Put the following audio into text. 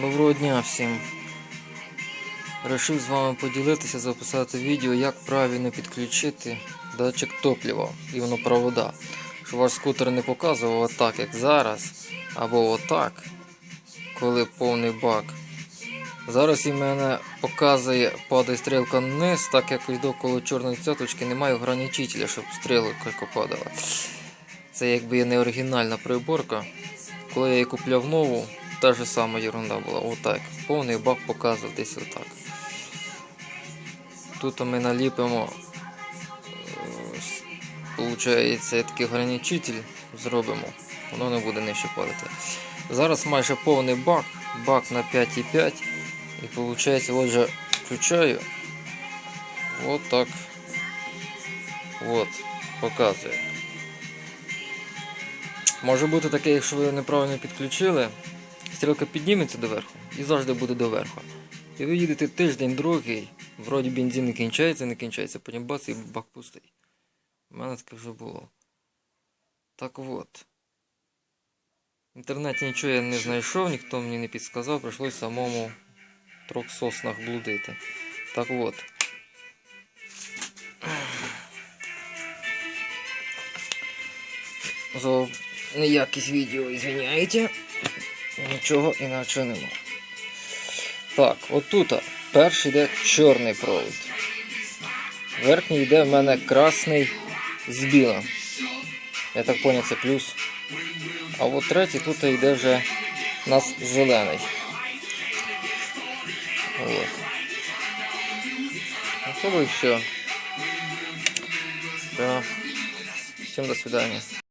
Доброго дня всім. Решив з вами поділитися, записати відео, як правильно підключити датчик топлива і воно провода. Щоб ваш скутер не показував отак, як зараз, або отак, коли повний бак. Зараз і мене показує, падає стрілка вниз, так якось довкола чорної цяточки немає ограничителя, щоб стрілка падала. Це якби не оригінальна приборка. Коли я її купляв нову, та ж сама ерунда була. Отак. Повний бак показував десь отак. Тут ми наліпимо, виходить, такий ограничитель зробимо, воно не буде нижче падати. Зараз майже повний бак, бак на 5,5 і виходить, отже, включаю. От так. От, показує. Може бути таке, якщо ви неправильно підключили, стрілка підніметься доверху і завжди буде доверху. І ви їдете тиждень, другий, вроді бензин не кінчається, не кінчається, потім бац і бак пустий. У мене таке вже було. Так от. В інтернеті нічого я не знайшов, ніхто мені не підсказав, прийшлось самому в трьох соснах блудити. Так от. За неякість відео, извиняйте. Нічого іначе нема. Так, отут перший йде чорний провід. Верхній йде в мене красний з білим. Я так поняв, це плюс. А от третій тут йде вже у нас зелений. От. Ну, і все. Все. Всім до свидания.